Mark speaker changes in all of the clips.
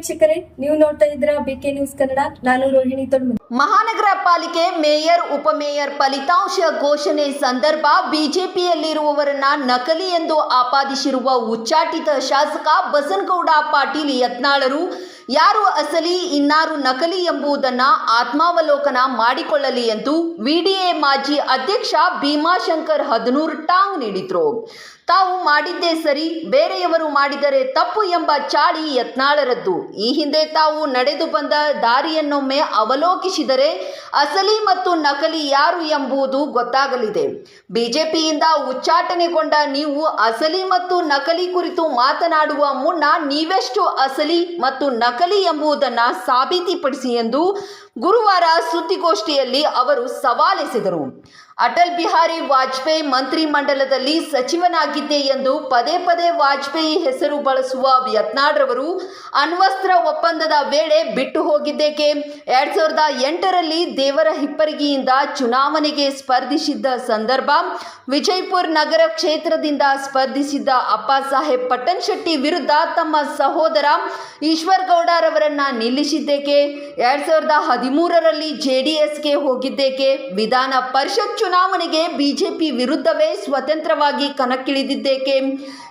Speaker 1: ವೀಕ್ಷಕರೇ, ನೀವು ನೋಡ್ತಾ ಇದ್ರ ಬಿಕೆ ನ್ಯೂಸ್ ಕನ್ನಡ ನಾನು ರೋಹಿಣಿ ತೊಡ್ಮ
Speaker 2: ಮಹಾನಗರ ಪಾಲಿಕೆ ಮೇಯರ್ ಉಪಮೇಯರ್ ಫಲಿತಾಂಶ ಘೋಷಣೆ ಸಂದರ್ಭ ಬಿಜೆಪಿಯಲ್ಲಿರುವವರನ್ನ ನಕಲಿ ಎಂದು ಆಪಾದಿಸಿರುವ ಉಚ್ಚಾಟಿತ ಶಾಸಕ ಬಸನಗೌಡ ಪಾಟೀಲ್ ಯತ್ನಾಳರು ಯಾರು ಅಸಲಿ, ಇನ್ನಾರು ನಕಲಿ ಎಂಬುದನ್ನ ಆತ್ಮಾವಲೋಕನ ಮಾಡಿಕೊಳ್ಳಲಿ ಎಂದು ವಿಡಿಎ ಮಾಜಿ ಅಧ್ಯಕ್ಷ ಭೀಮಾಶಂಕರ್ ಹದನೂರ್ ಟಾಂಗ್ ನೀಡಿದ್ರು. ತಾವು ಮಾಡಿದ್ದೇ ಸರಿ, ಬೇರೆಯವರು ಮಾಡಿದರೆ ತಪ್ಪು ಎಂಬ ಚಾಳಿ ಯತ್ನಾಳರದ್ದು. ಈ ಹಿಂದೆ ತಾವು ನಡೆದು ಬಂದ ದಾರಿಯನ್ನೊಮ್ಮೆ ಅವಲೋಕಿಸಿದರೆ ಅಸಲಿ ಮತ್ತು ನಕಲಿ ಯಾರು ಎಂಬುದು ಗೊತ್ತಾಗಲಿದೆ. ಬಿಜೆಪಿಯಿಂದ ಉಚ್ಚಾಟನೆಗೊಂಡ ನೀವು ಅಸಲಿ ಮತ್ತು ನಕಲಿ ಕುರಿತು ಮಾತನಾಡುವ ಮುನ್ನ ನೀವೆಷ್ಟು ಅಸಲಿ ಮತ್ತು ನಕಲಿ ಎಂಬುದನ್ನು ಸಾಬೀತಿಪಡಿಸಿ ಎಂದು ಗುರುವಾರ ಸುದ್ದಿಗೋಷ್ಠಿಯಲ್ಲಿ ಅವರು ಸವಾಲೆಸೆದರು. ಅಟಲ್ ಬಿಹಾರಿ ವಾಜಪೇಯಿ ಮಂತ್ರಿಮಂಡಲದಲ್ಲಿ ಸಚಿವನಾಗಿದ್ದೆ ಎಂದು ಪದೇ ಪದೇ ವಾಜಪೇಯಿ ಹೆಸರು ಬಳಸುವ ಯತ್ನಾಡ್ರವರು ಅಣ್ವಸ್ತ್ರ ಒಪ್ಪಂದದ ವೇಳೆ ಬಿಟ್ಟು ಹೋಗಿದ್ದೇಕೆ? ಎರಡ್ ಸಾವಿರದ ಎಂಟರಲ್ಲಿ ದೇವರ ಹಿಪ್ಪರಿಗೆಯಿಂದ ಚುನಾವಣೆಗೆ ಸ್ಪರ್ಧಿಸಿದ್ದ ಸಂದರ್ಭ, ವಿಜಯಪುರ ನಗರ ಕ್ಷೇತ್ರದಿಂದ ಸ್ಪರ್ಧಿಸಿದ್ದ ಅಪ್ಪ ಸಾಹೇಬ್ ಪಟ್ಟಣ್ ಶೆಟ್ಟಿ ವಿರುದ್ಧ ತಮ್ಮ ಸಹೋದರ ಈಶ್ವರ್ ಗೌಡರವರನ್ನ ನಿಲ್ಲಿಸಿದ್ದೇಕೆ? ಎರಡ್ ಸಾವಿರದ ಹದಿಮೂರರಲ್ಲಿ ಜೆಡಿಎಸ್ಗೆ ಹೋಗಿದ್ದೇಕೆ? ವಿಧಾನ ಪರಿಷತ್ ಚುನಾವಣೆಗೆ ಬಿಜೆಪಿ ವಿರುದ್ಧವೇ ಸ್ವತಂತ್ರವಾಗಿ ಕಣಕ್ಕಿಳಿದಿದ್ದೇಕೆ?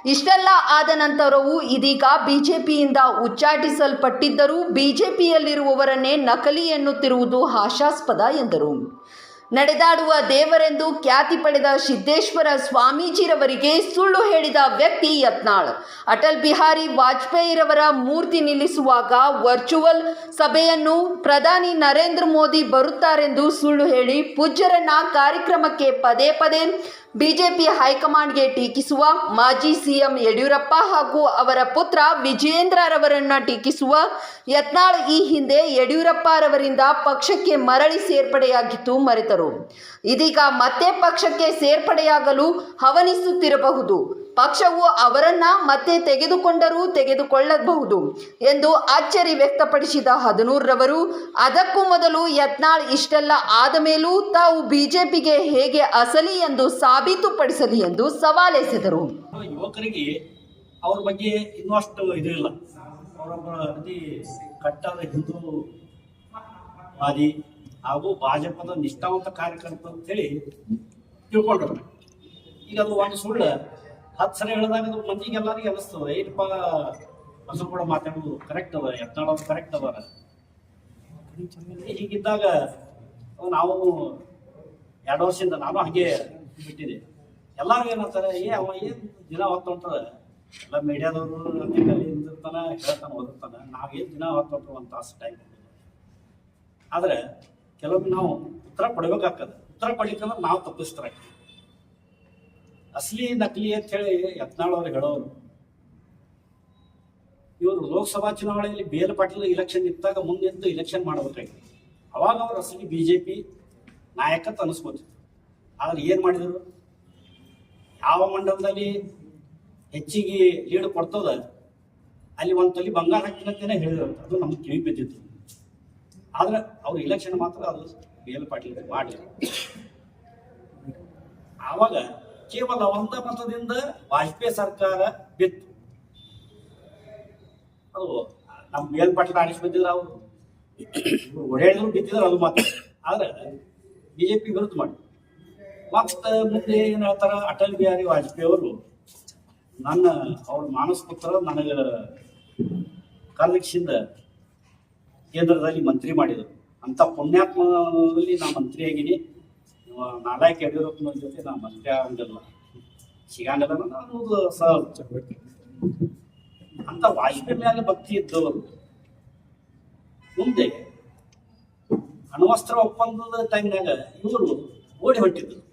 Speaker 2: ಇಷ್ಟೆಲ್ಲ ಆದ ನಂತರವೂ ಇದೀಗ ಬಿಜೆಪಿಯಿಂದ ಉಚ್ಚಾಟಿಸಲ್ಪಟ್ಟಿದ್ದರೂ ಬಿಜೆಪಿಯಲ್ಲಿರುವವರನ್ನೇ ನಕಲಿ ಎನ್ನುತ್ತಿರುವುದು ಹಾಸ್ಯಾಸ್ಪದ ಎಂದರು. ನಡೆದಾಡುವ ದೇವರೆಂದು ಖ್ಯಾತಿ ಪಡೆದ ಸಿದ್ದೇಶ್ವರ ಸ್ವಾಮೀಜಿರವರಿಗೆ ಸುಳ್ಳು ಹೇಳಿದ ವ್ಯಕ್ತಿ ಯತ್ನಾಳ್. ಅಟಲ್ ಬಿಹಾರಿ ವಾಜಪೇಯಿರವರ ಮೂರ್ತಿ ನಿಲ್ಲಿಸುವಾಗ ವರ್ಚುವಲ್ ಸಭೆಯನ್ನು ಪ್ರಧಾನಿ ನರೇಂದ್ರ ಮೋದಿ ಬರುತ್ತಾರೆಂದು ಸುಳ್ಳು ಹೇಳಿ ಪೂಜ್ಯರನ್ನ ಕಾರ್ಯಕ್ರಮಕ್ಕೆ ಪದೇ ಪದೇ ಬಿಜೆಪಿ ಹೈಕಮಾಂಡ್ಗೆ ಟೀಕಿಸುವ ಮಾಜಿ ಸಿಎಂ ಯಡಿಯೂರಪ್ಪ ಹಾಗೂ ಅವರ ಪುತ್ರ ವಿಜಯೇಂದ್ರರವರನ್ನ ಟೀಕಿಸುವ ಯತ್ನಾಳ್ ಈ ಹಿಂದೆ ಯಡಿಯೂರಪ್ಪರವರಿಂದ ಪಕ್ಷಕ್ಕೆ ಮರಳಿ ಸೇರ್ಪಡೆಯಾಗಿತ್ತು ಮರೆತರು. ಇದೀಗ ಮತ್ತೆ ಪಕ್ಷಕ್ಕೆ ಸೇರ್ಪಡೆಯಾಗಲು ಹವನಿಸುತ್ತಿರಬಹುದು. ಪಕ್ಷವು ಅವರನ್ನ ಮತ್ತೆ ತೆಗೆದುಕೊಂಡರೂ ತೆಗೆದುಕೊಳ್ಳಬಹುದು ಎಂದು ಅಚ್ಚರಿ ವ್ಯಕ್ತಪಡಿಸಿದ ಹದನೂರ್ರವರು, ಅದಕ್ಕೂ ಮೊದಲು ಯತ್ನಾಳ್ ಇಷ್ಟೆಲ್ಲ ಆದ ಮೇಲೂ ತಾವು ಬಿಜೆಪಿಗೆ ಹೇಗೆ ಅಸಲಿ ಎಂದು ಸಾಬೀತುಪಡಿಸಲಿ ಎಂದು ಸವಾಲೆಸೆದರು
Speaker 3: ಯುವಕರಿಗೆ ಅವ್ರ ಬಗ್ಗೆ ಇನ್ನೂ ಅಷ್ಟು ಇಲ್ಲ ಅವರೊಬ್ಬ ಅತಿ ಕಟ್ಟಾದ ಹಿಂದೂ ವಾದಿ ಹಾಗೂ ಭಾಜಪದ ನಿಷ್ಠಾವಂತ ಕಾರ್ಯಕರ್ತ ಅಂತೇಳಿ ತಿಳ್ಕೊಂಡ್ರು. ಈಗ ಅದು ಒಂದು ಸುಳ್ಳು. ಹತ್ತು ಸಲ ಹೇಳಿದಾಗ ಅದು ಮಂದಿಗೆ ಎಲ್ಲರಿಗೂ ಅನಿಸ್ತದೆ. ಏನಪ್ಪ ಹೊಸ ಕೂಡ ಮಾತಾಡೋದು ಕರೆಕ್ಟ್ ಅದ ಎತ್ತಾಡೋದು ಕರೆಕ್ಟ್ ಅದ. ಹೀಗಿದ್ದಾಗ ನಾವು ಎರಡು ವರ್ಷದಿಂದ ನಾನು ಹಾಗೆ ಬಿಟ್ಟಿದೆ. ಎಲ್ಲಾರು ಏನಂತಾರೆ, ಏ, ಅವ ಏನ್ ದಿನ ಹೊತ್ತು ಹೊಂಟದ ಎಲ್ಲ ಮೀಡಿಯಾದವರು ನಿಂದಿರ್ತಾನ ಹೇಳ್ತಾನೆ, ಓದಿರ್ತಾನ. ನಾವೇನ್ ದಿನ ಹೊತ್ತು ಅಂತ ತಾಸು ಟೈಮ್ ಆದ್ರೆ ಕೆಲವೊಮ್ಮೆ ನಾವು ಉತ್ತರ ಕೊಡ್ಬೇಕಾಗ್ತದೆ. ಉತ್ತರ ಕೊಡ್ಲಿಕ್ಕಂದ್ರೆ ನಾವು ತಪ್ಪಿಸ್ತಾರೆ. ಅಸಲಿ ನಕಲಿ ಅಂತ ಹೇಳಿ ಯತ್ನಾಳ್ ಅವ್ರು ಹೇಳೋರು. ಇವರು ಲೋಕಸಭಾ ಚುನಾವಣೆಯಲ್ಲಿ ಬೇಲ್ ಪಾಟೀಲ್ ಇಲೆಕ್ಷನ್ ಇತ್ತಾಗ ಮುಂದೆ ಇಲೆಕ್ಷನ್ ಮಾಡಬೇಕಾಗಿತ್ತು ಅವಾಗ ಅವರು ಅಸಲಿ ಬಿಜೆಪಿ ನಾಯಕ ಅಂತ ಅನಿಸ್ಕೋತಿತ್ತು ಆದ್ರೆ ಏನ್ ಮಾಡಿದ್ರು? ಯಾವ ಮಂಡಲದಲ್ಲಿ ಹೆಚ್ಚಿಗೆ ಲೀಡ್ ಕೊಡ್ತದ ಅಲ್ಲಿ ಒಂದು ತೊಲಿ ಬಂಗಾರ ಹಾಕಿನಂತೇನೆ ಹೇಳಿದ್ರು. ಅದು ನಮ್ಗೆ ಕಿವಿ ಬಿದ್ದಿತ್ತು. ಆದ್ರೆ ಅವ್ರ ಇಲೆಕ್ಷನ್ ಮಾತ್ರ ಅದು ಬಿ ಎಲ್ ಪಾಟೀಲ್ ಮಾಡಲಿಲ್ಲ. ಆವಾಗ ಕೇವಲ ಒಂದ ಮತದಿಂದ ವಾಜಪೇಯಿ ಸರ್ಕಾರ ಬಿತ್ತು. ಅದು ನಮ್ಮ ಬಿ ಎಲ್ ಪಾಟೀಲ್ ಆಡಿಸಿ ಬಿದ್ದಿದ್ರು ಅವರು. ಒಡೆಯದ್ರು ಬಿದ್ದಿದ್ರು ಅದು ಮಾತ್ರ. ಆದ್ರೆ ಬಿಜೆಪಿ ವಿರುದ್ಧ ಮಾಡಿ ಮತ್ತೆ ಮುಂದೆ ಏನ್ ಹೇಳ್ತಾರ? ಅಟಲ್ ಬಿಹಾರಿ ವಾಜಪೇಯಿ ಅವರು. ನನ್ನ, ಅವ್ರ ಮಾನಸ ಪುತ್ರ ನನಗೆ ಕಾಲಕ್ಷಿಂದ ಕೇಂದ್ರದಲ್ಲಿ ಮಂತ್ರಿ ಮಾಡಿದರು. ಅಂತ ಪುಣ್ಯಾತ್ಮದಲ್ಲಿ ನಾ ಮಂತ್ರಿ ಆಗಿನಿ. ನಾಲ್ಕು ಯಡಿಯೂರಪ್ಪನ ಜೊತೆ ನಾ ಮಂತ್ರಿ ಆಗಂಗಿಲ್ಲ. ಸಿಗಂಗಿಲ್ಲ ಅನ್ನೋದು ಅಂತ ವಾಜಪೇಯಿ ಮೇಲೆ ಭಕ್ತಿ ಇದ್ದವರು. ಮುಂದೆ ಅಣ್ವಸ್ತ್ರ ಒಪ್ಪಂದದ ಟೈಮ್ನಾಗ ಇವರು ಓಡಿ ಹೊಂಟಿದ್ರು.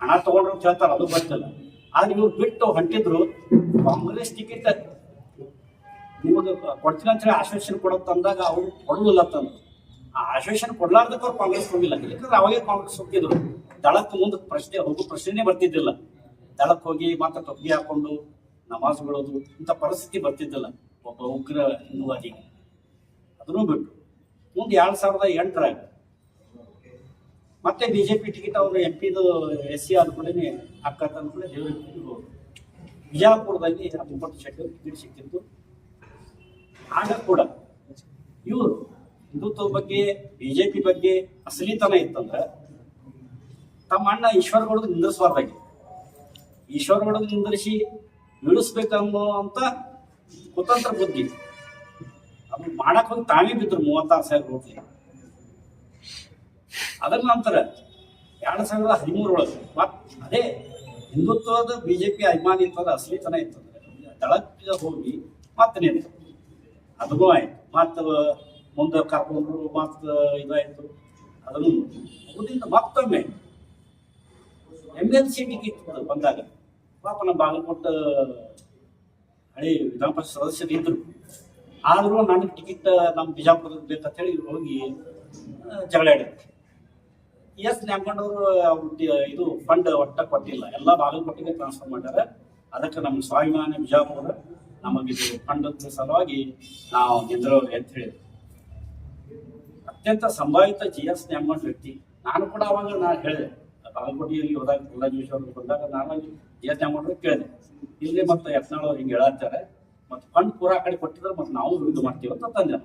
Speaker 3: ಹಣ ತಗೊಂಡ್ರು ಅಂತ ಹೇಳ್ತಾರೆ ಅದು ಗೊತ್ತಿಲ್ಲ ಆದ್ರೆ ಇವ್ರು ಬಿಟ್ಟು ಹೊಂಟಿದ್ರು, ಕಾಂಗ್ರೆಸ್ ಟಿಕೆಟ್ ನಿಮಗೆ ಕೊಡ್ತೀನಿ ಅಂತ ಹೇಳಿ ಆಶ್ವಾಸನೆ ಕೊಡೋದು ತಂದಾಗ ಅವ್ರು ಕೊಡುವುದಿಲ್ಲ ತಂದು ಆ ಆಶ್ವಾಸನೆ ಕೊಡ್ಲಾರ್ದಕ್ಕೆ ಅವ್ರು ಕಾಂಗ್ರೆಸ್ ಹೋಗಿಲ್ಲ. ಯಾಕಂದ್ರೆ ಅವಾಗೇ ಕಾಂಗ್ರೆಸ್ ಹೋಗಿದ್ರು ದಳಕ್ಕೆ ಮುಂದೆ ಪ್ರಶ್ನೆ, ಹೋಗೋ ಪ್ರಶ್ನೆನೇ ಬರ್ತಿದ್ದಿಲ್ಲ. ದಳಕ್ಕೆ ಹೋಗಿ ಮಾತ್ರ ತೊಪ್ಪಿಗೆ ಹಾಕೊಂಡು ನಮಾಜ್ ಬಿಡೋದು ಇಂಥ ಪರಿಸ್ಥಿತಿ ಬರ್ತಿದ್ದಿಲ್ಲ. ಒಬ್ಬ ಉಗ್ರ ಹಿಂದುವಾದಿಗೆ ಅದನ್ನು ಬಿಟ್ಟು. ಮುಂದೆ ಎರಡು ಸಾವಿರದ ಎಂಟರಾಗ ಮತ್ತೆ ಬಿಜೆಪಿ ಟಿಕೆಟ್ ಅವರು ಎಂ ಪಿದು ಎಸ್ ಸಿ ಆದ ಕೂಡ ಅಕ್ಕ ತಂದ ಕೂಡ ದೇವ್ರಿಗೆ ಬಿಜಾಪುರದಲ್ಲಿ ಒಂಬತ್ತು ಶೆಟ್ಟಿ ಟಿಕೆಟ್ ಸಿಕ್ಕಿತ್ತು ಆಗ ಕೂಡ ಇವರು ಹಿಂದುತ್ವ ಬಗ್ಗೆ ಬಿಜೆಪಿ ಬಗ್ಗೆ ಅಸಲಿತನ ಇತ್ತಂದ್ರೆ ತಮ್ಮ ಅಣ್ಣ ಈಶ್ವರಗೌಡದ ನಿಂದಿರಿಸಬಾರ್ದಾಗಿ. ಈಶ್ವರಗೌಡದ ನಿಂದಿರಿಸಿ ಅಂತ ಕುತಂತ್ರ ಬುದ್ಧಿ. ಅದು ಮಾಡಕ್ ಹೋಗಿ ತಾವೇ ಬಿದ್ರು ಮೂವತ್ತಾರು ಸಾವಿರ ಕೋಟಿ ಅದರ ನಂತರ ಎರಡು ಸಾವಿರದ ಹದಿಮೂರೊಳಗೆ ಮತ್ ಅದೇ ಹಿಂದುತ್ವದ ಬಿಜೆಪಿ ಅಭಿಮಾನಿತ್ವದ ಅಸಲಿತನ ಇರ್ತದೆ ದಳಕ್ಕೆ ಹೋಗಿ ಮತ್ತೆ ನಿಂತು ಅದನ್ನು ಆಯ್ತು. ಮತ್ತು ಮುಂದೆ ಕರ್ಕೊಂಡ್ರು ಮತ್ತು ಇದಾಯ್ತು. ಅದನ್ನು ಮುಂದಿನ ಮತ್ತೊಮ್ಮೆ ಎಂ ಎಲ್ ಸಿ ಟಿಕೆಟ್ ಬಂದಾಗ. ಪಾಪ ನಮ್ಮ ಬಾಗಲಕೋಟ ಹಳಿ ವಿಧಾನ ಪರಿಷತ್ ಸದಸ್ಯರು ಇದ್ರು. ಆದರೂ ನನಗೆ ಟಿಕೆಟ್ ನಮ್ಮ ಬಿಜಾಪುರದಲ್ಲಿ ಬೇಕಂತ ಹೇಳಿ ಹೋಗಿ ಜಗಳ ಆಡಿದ್ರು. ಎಸ್ ನ್ಯಾಮಕೊಂಡವರು ಅವರು ಇದು ಫಂಡ್ ಒಟ್ಟ ಕೊಟ್ಟಿಲ್ಲ. ಎಲ್ಲ ಬಾಗಲಕೋಟೆಗೆ ಟ್ರಾನ್ಸ್ಫರ್ ಮಾಡ್ಯಾರ. ಅದಕ್ಕೆ ನಮ್ಮ ಸ್ವಾಭಿಮಾನಿ ಬಿಜಾಪುರ ನಮಗಿದು ಫಂಡ್ ಸಲುವಾಗಿ ನಾವು ನಿಂದ್ರವ್ರಿ ಅಂತ ಹೇಳಿದ್ರು. ಅತ್ಯಂತ ಸಂಭಾವಿತ ಜಿ ಎಸ್ ನ್ಯಾಮಗೊಂಡ ವ್ಯಕ್ತಿ. ನಾನು ಕೂಡ ಅವಾಗ ನಾನು ಹೇಳಿದೆ. ಬಾಗಲಕೋಟೆಯಲ್ಲಿ ಹೋದಾಗ ಜೋಶ ಅವರು ಬಂದಾಗ ನಾನು ಜಿ ಎಸ್ ನ್ಯಾಮಗೊಂಡ್ರೆ ಕೇಳಿದೆ. ಇಲ್ಲಿ ಮತ್ತೆ ಯತ್ನಾಳ್ ಅವ್ರು ಹಿಂಗೆ ಹೇಳತ್ತಾರೆ ಮತ್ತೆ ಫಂಡ್ ಪೂರಾ ಕಡೆ ಕೊಟ್ಟಿದ್ರೆ ಮತ್ತೆ ನಾವು ಇದು ಮಾಡ್ತೀವಿ ಅಂತ ತಂದೆ.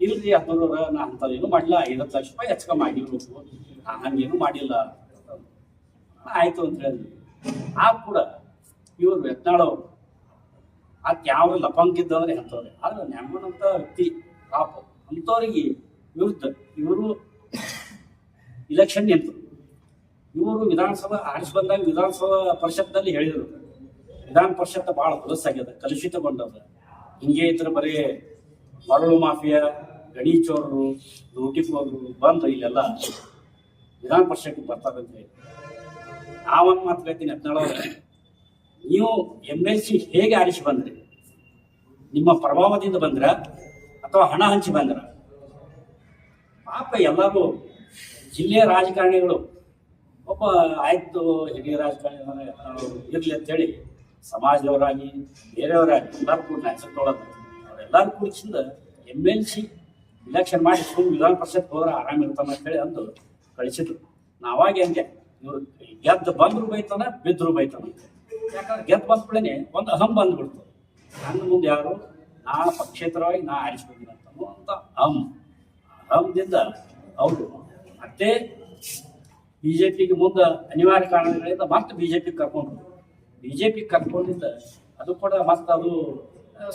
Speaker 3: ಇಲ್ರಿ ಹದಿನೂರ ನಾ ಅಂಥದ್ದೇನು ಮಾಡಿಲ್ಲ ಐವತ್ತು ಲಕ್ಷ ರೂಪಾಯಿ ಹೆಚ್ಚು ನಾ ಹಂಗೇನು ಮಾಡಿಲ್ಲ. ಆಯ್ತು ಅಂತ ಹೇಳಿದ್ವಿ. ಆ ಕೂಡ ಇವರು ಯತ್ನಾಳ್ ಅವರು. ಅದ್ ಯಾವ ಲಪಂಗಿದ್ದಂದ್ರೆ ಅಂಥವ್ರೆ. ಆದ್ರೆ ನೆಮ್ಮದಂತ ವ್ಯಕ್ತಿ, ಪಾಪ. ಅಂಥವ್ರಿಗೆ ವಿರುದ್ಧ ಇವರು ಇಲೆಕ್ಷನ್ ನಿಂತು. ಇವರು ವಿಧಾನಸಭಾ ಆರಿಸಿ ಬಂದಾಗ ವಿಧಾನಸಭಾ ಪರಿಷತ್ನಲ್ಲಿ ಹೇಳಿದರು. ವಿಧಾನ ಪರಿಷತ್ ಬಹಳ ಹೊಲಸಾಗ್ಯದ ಕಲುಷಿತಗೊಂಡದ. ಹಿಂಗೆ ಇದ್ರೆ ಬರೀ ಮರಳು ಮಾಫಿಯಾ ಗಣಿ ಚೋರರು ಲೂಟಿಕೋರು ಬಂದು ಇಲ್ಲೆಲ್ಲ ವಿಧಾನ ಪರಿಷತ್ಗೆ ನಾವೊಂದು ಮಾತು ಹೇಳ್ತೀನಿ ಹದಿನೇಳವ್ರೆ ನೀವು ಎಂ ಎಲ್ ಸಿ ಹೇಗೆ ಆರಿಸಿ ಬಂದ್ರಿ? ನಿಮ್ಮ ಪ್ರಭಾವದಿಂದ ಬಂದ್ರ ಅಥವಾ ಹಣ ಹಂಚಿ ಬಂದ್ರ? ಪಾಪ ಎಲ್ಲರೂ ಜಿಲ್ಲೆಯ ರಾಜಕಾರಣಿಗಳು, ಒಬ್ಬ ಆಯ್ತು ಹಿರಿಯ ರಾಜಕಾರಣಿ ಇರ್ಲಿ ಅಂತೇಳಿ ಸಮಾಜದವರಾಗಿ, ಬೇರೆಯವರಾಗಿ ಎಲ್ಲರೂ ಕೂಡ ತೊಗೊಳೋದು ಅವರೆಲ್ಲರೂ ಕೂಡಿಸಿಂದ ಎಂ ಎಲ್ ಸಿ ಇಲೆಕ್ಷನ್ ಮಾಡಿ ಸುಮ್ಮನೆ ವಿಧಾನ ಪರಿಷತ್ ಹೋದ್ರೆ ಆರಾಮ ಇರ್ತಾನ ಅಂತೇಳಿ ಅಂದು ಕಳಿಸಿದ್ರು. ನಾವಾಗಿ ಹಂಗೆ? ಇವ್ರು ಗೆದ್ದು ಬಂದ್ರು ಬೈತಾನ, ಬಿದ್ರು ಬೈತಾನ ಯಾಕಂದ್ರೆ ಗೆದ್ದು ಬಂದ್ಬಿಡೇನೆ ಒಂದು ಅಹಂ ಬಂದ್ಬಿಡ್ತು. ನನ್ನ ಮುಂದೆ ಯಾರು? ನಾ ಪಕ್ಷೇತರವಾಗಿ ನಾ ಆರಿಸ್ಬಿಡ್ತೀನಿ ಅಂತ ಅಹಂ. ಅಹಂದಿಂದ ಅವರು ಮತ್ತೆ ಬಿಜೆಪಿಗೆ ಮುಂದೆ ಅನಿವಾರ್ಯ ಕಾರಣಗಳಿಂದ ಮತ್ತೆ ಬಿಜೆಪಿ ಕರ್ಕೊಂಡ್ರು ಬಿಜೆಪಿ ಕರ್ಕೊಂಡಿದ್ದ ಅದು ಕೂಡ ಮತ್ತೆ ಅದು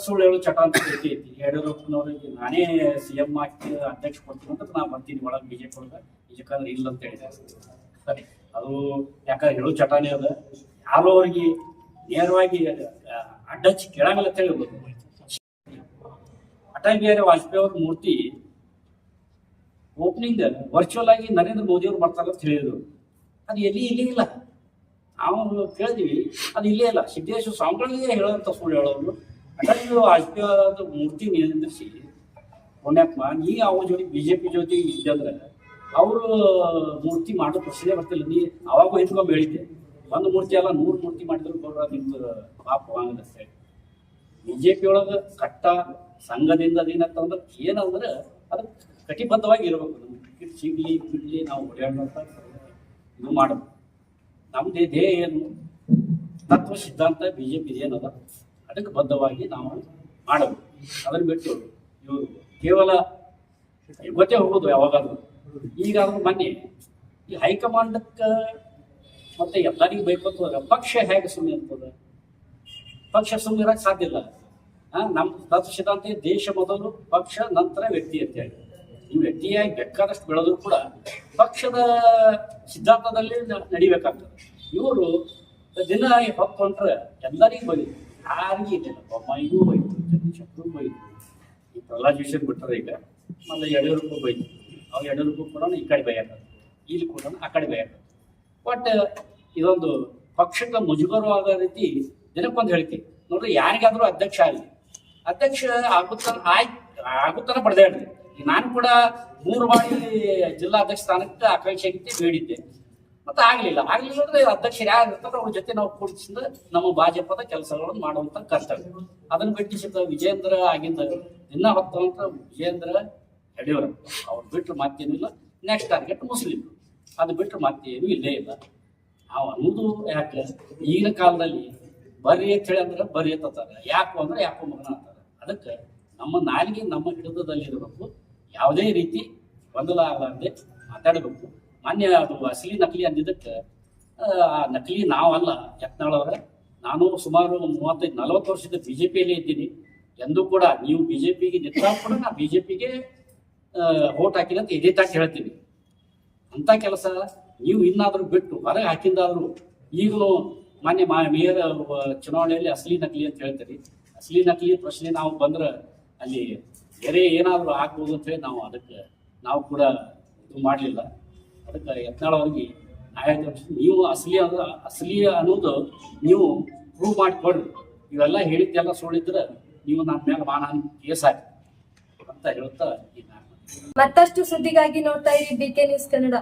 Speaker 3: ಸುಳ್ಳು ಹೇಳು ಚಟ ಅಂತ ಐತಿ. ಯಡಿಯೂರಪ್ಪನವ್ರಿಗೆ ನಾನೇ ಸಿ ಎಂ ಹಾಕಿ ಅಧ್ಯಕ್ಷ ಕೊಡ್ತೀನಿ ಅಂತ ನಾ ಬರ್ತೀನಿ ಒಳಗೆ ಬಿಜೆಪಿ ಒಳಗೆ ಬಿಜೆಪಿ ಇಲ್ಲ ಅಂತ ಹೇಳಿದೆ. ಸರಿ. ಅದು ಯಾಕಂದ್ರೆ ಹೇಳು ಚಟಾನೇ ಅದ. ಯಾರೋ ಅವ್ರಿಗೆ ನೇರವಾಗಿ ಅಡ್ಡಚ್ ಅಡ್ಡಚ್ಚಿ ಕೇಳಂಗಿಲ್ಲ ಅಂತ ಹೇಳಿ ಅಟಲ್ ಬಿಹಾರಿ ವಾಜಪೇಯಿ ಅವ್ರ ಮೂರ್ತಿ ಓಪನಿಂಗ್ ವರ್ಚುವಲ್ ಆಗಿ ನರೇಂದ್ರ ಮೋದಿ ಅವ್ರು ಬರ್ತಾರೆ ಅಂತ ಹೇಳಿದ್ರು. ಅದು ಎಲ್ಲಿ, ಇಲ್ಲಿ ಇಲ್ಲ. ನಾವು ಕೇಳಿದ್ವಿ ಅದು ಇಲ್ಲೇ ಇಲ್ಲ. ಸಿದ್ದೇಶ್ವರ ಸ್ವಾಮಿಗಳಿಗೆ ಹೇಳೋಂಥ ಸುಳ್ಳು ಹೇಳೋರು. ಬಿಹಾರಿ ವಾಜಪೇಯಿ ಮೂರ್ತಿ ನಿಯಂತ್ರಿಸಿ ಪುಣ್ಯಾತ್ಮ, ನೀ ಅವ್ರ ಜೋಡಿ ಬಿಜೆಪಿ ಜೊತೆ ಇದ್ದಂದ್ರೆ ಅವರು ಮೂರ್ತಿ ಮಾಡೋ ಪ್ರಶ್ನೆ ಬರ್ತಿಲ್ಲ. ನೀ ಅವಾಗ ಹಿಂದ್ಕೊಂಡ್ ಬೆಳಿತೆ ಒಂದು ಮೂರ್ತಿ ಅಲ್ಲ, ನೂರು ಮೂರ್ತಿ ಮಾಡಿದ್ರು ಗೌರವ ನಿಮ್ದು ಪಾಪ ಹೇಳಿ ಬಿಜೆಪಿ ಒಳಗ ಕಟ್ಟ, ಸಂಘದಿಂದ ಅದೇನಂತಂದ್ರೆ ಏನಂದ್ರೆ ಅದು ಕಟಿಬದ್ಧವಾಗಿ ಇರಬೇಕು. ನಮ್ಗೆ ಟಿಕೆಟ್ ಸಿಗ್ಲಿ, ಬಿಡ್ಲಿ, ನಾವು ಓಡಾಡೋಂಥ ಇದು ಮಾಡೋದು ನಮ್ದು ಧ್ಯೇಯ ಏನು? ತತ್ವ ಸಿದ್ಧಾಂತ ಬಿಜೆಪಿ ಏನದ? ಅದಕ್ಕೆ ಬದ್ಧವಾಗಿ ನಾವು ಮಾಡಬೇಕು. ಅದನ್ನ ಬಿಟ್ಟು ಇವರು ಕೇವಲ ಗೊತ್ತೇ ಹೋಗೋದು ಯಾವಾಗಾದ್ರೂ. ಈಗಾದ್ರೂ ಮೊನ್ನೆ ಈ ಹೈಕಮಾಂಡಕ್ಕೆ ಮತ್ತೆ ಎಲ್ಲರಿಗೂ ಬೇಕು ಅಂತಂದ್ರೆ ಪಕ್ಷ ಹೇಗೆ ಸುಮ್ಮನೆ ಇರ್ತದೆ? ಪಕ್ಷ ಸುಮ್ಮನೆ ಇರಕ್ಕೆ ಸಾಧ್ಯ ಇಲ್ಲ. ನಮ್ಮ ತತ್ವ ಸಿದ್ಧಾಂತ ದೇಶ ಮೊದಲು ಪಕ್ಷ, ನಂತರ ವ್ಯಕ್ತಿ ಅಂತ ಹೇಳಿ. ಈ ವ್ಯಕ್ತಿಯಾಗಿ ಬೇಕಾದಷ್ಟು ಬೆಳೆದ್ರು ಕೂಡ ಪಕ್ಷದ ಸಿದ್ಧಾಂತದಲ್ಲಿ ನಡಿಬೇಕಾಗ್ತದೆ. ಇವರು ದಿನ ಹೊತ್ತು ಹೊಂಟ್ರೆ ಎಲ್ಲರಿಗೂ ಬೈದು ಯಾರಿಗೂ ಇದ್ದಿಲ್ಲ ಬೊಮ್ಮಾಯಿಗೂ ಬೈತು ಜಗದೀಶಪ್ಪಗೂ ಬೈತು ಈ ಪ್ರಹ್ಲಾದ್ ಜೋಶಿ ಬಿಟ್ಟರೆ ಈಗ ಮತ್ತೆ ಯಡಿಯೂರಪ್ಪ ಬೈತು ಅವ್ರು ಯಡಿಯೂರಪ್ಪ ಕೂಡ ಈ ಕಡೆ ಬೈಯಾಕ ಇಲ್ಲಿ ಕೂಡ ಆ ಕಡೆ ಬೈಯಾಕ ಬಟ್ ಇದೊಂದು ಪಕ್ಷಕ್ಕೆ ಮುಜುಗರವಾದ ರೀತಿ ದಿನಕ್ಕೊಂದು ಹೇಳ್ತೀನಿ ನೋಡ್ರಿ, ಯಾರಿಗಾದ್ರೂ ಅಧ್ಯಕ್ಷ ಆಗಲಿ. ಅಧ್ಯಕ್ಷ ಆಗುತ್ತಾನ ಆಯ್, ಆಗುತ್ತಾನ ಬಡ್ದಾಡ್ರಿ ಈಗ ನಾನು ಕೂಡ ಮೂರು ಬಾರಿ ಜಿಲ್ಲಾ ಅಧ್ಯಕ್ಷ ಸ್ಥಾನಕ್ಕೆ ಆಕಾಂಕ್ಷೆ ಬೇಡಿದ್ದೆ. ಮತ್ತೆ ಆಗ್ಲಿಲ್ಲ. ಆಗ್ಲಿಲ್ಲ ಅಂದ್ರೆ ಅಧ್ಯಕ್ಷರು ಯಾರು ಅವ್ರ ಜೊತೆ ನಾವು ಕೂಡಿಸಿದ ನಮ್ಮ ಭಾಜಪದ ಕೆಲಸಗಳನ್ನು ಮಾಡುವಂತ ಕರ್ತವ್ಯ. ಅದನ್ನ ಬಿಟ್ಟಿಸಿದ ವಿಜೇಂದ್ರ ಆಗಿಂದ ಇನ್ನ ಹೊತ್ತಂತ ವಿಜೇಂದ್ರ ಯಡಿಯೂರಪ್ಪ ಅವ್ರು ಬಿಟ್ಟರು ಮಾತೇನಿಲ್ಲ ನೆಕ್ಸ್ಟ್ ಟಾರ್ಗೆಟ್ ಮುಸ್ಲಿಂ. ಅದು ಬಿಟ್ಟರು ಮತ್ತೇನು ಇಲ್ಲೇ ಇಲ್ಲ. ನಾವು ಅನ್ನೋದು ಯಾಕೆ? ಈಗಿನ ಕಾಲದಲ್ಲಿ ಬರ್ರಿ ಅಂತ ಹೇಳಿ ಅಂದ್ರೆ ಬರ್ರಿ ಅಂತಾರೆ. ಯಾಕೋ ಅಂದ್ರೆ ಯಾಕೋ ಮಗನ ಅಂತಾರೆ. ಅದಕ್ಕೆ ನಮ್ಮ ನಾಲಿಗೆ ನಮ್ಮ ಹಿಡಿತದಲ್ಲಿರಬೇಕು. ಯಾವುದೇ ರೀತಿ ಗೊಂದಲ ಆಗಲಾರದೆ ಮಾತಾಡಬೇಕು. ಮಾನ್ಯ ಅದು ಅಸಲಿ ನಕಲಿ ಅಂದಿದ್ದಕ್ಕೆ ಆ, ನಕಲಿ ನಾವಲ್ಲ ಯತ್ನಾಳವರ ನಾನು ಸುಮಾರು ಮೂವತ್ತೈದು ನಲವತ್ತು ವರ್ಷದ ಬಿ ಜೆ ಪಿಯಲ್ಲೇ ಇದ್ದೀನಿ. ಎಂದೂ ಕೂಡ ನೀವು ಬಿ ಜೆ ಪಿಗೆ ನಿಂತಾಗ ಕೂಡ ನಾ ಬಿ ಜೆ ಪಿಗೆ ಓಟ್ ಹಾಕಿಲ್ಲ ಅಂತ ಇದೇ ತಾಕಿ ಹೇಳ್ತೀನಿ. ಅಂಥ ಕೆಲಸ ನೀವು ಇನ್ನಾದರೂ ಬಿಟ್ಟು ಹೊರಗೆ ಹಾಕಿದ್ದಾದರೂ ಈಗಲೂ ಮಾನ್ಯ ಮಾ ಮೇಯರ್ ಚುನಾವಣೆಯಲ್ಲಿ ಅಸಲಿ ನಕಲಿ ಅಂತ ಹೇಳ್ತೀರಿ. ಅಸಲಿ ನಕಲಿ ಪ್ರಶ್ನೆ ನಾವು ಬಂದ್ರೆ ಅಲ್ಲಿ ಬೇರೆ ಏನಾದರೂ ಆಗ್ಬೋದು ಅಂತ ಹೇಳಿ ನಾವು ಅದಕ್ಕೆ ನಾವು ಕೂಡ ಇದು ಮಾಡಲಿಲ್ಲ. ಅದಕ್ಕೆ ಯತ್ನಾಳ್ ಅವ್ರಿಗೆ ನೀವು ಅಸಲಿ ಅದ ಅಸಲಿ ಅನ್ನೋದು ನೀವು ಪ್ರೂವ್ ಮಾಡಿಕೊಡ್ರಿ ಇವೆಲ್ಲ ಹೇಳಿದ್ದೆಲ್ಲ ಸುಳ್ಳಿದ್ರೆ ನೀವು ನನ್ನ ಮೇಲೆ ಬಾಣ ಕೇಸ್ ಹಾಕಿ ಅಂತ ಹೇಳುತ್ತಾ
Speaker 1: ಮತ್ತಷ್ಟು ಸುದ್ದಿಗಾಗಿ ನೋಡ್ತಾ ಇರಿ ಬಿಕೆ ನ್ಯೂಸ್ ಕನ್ನಡ.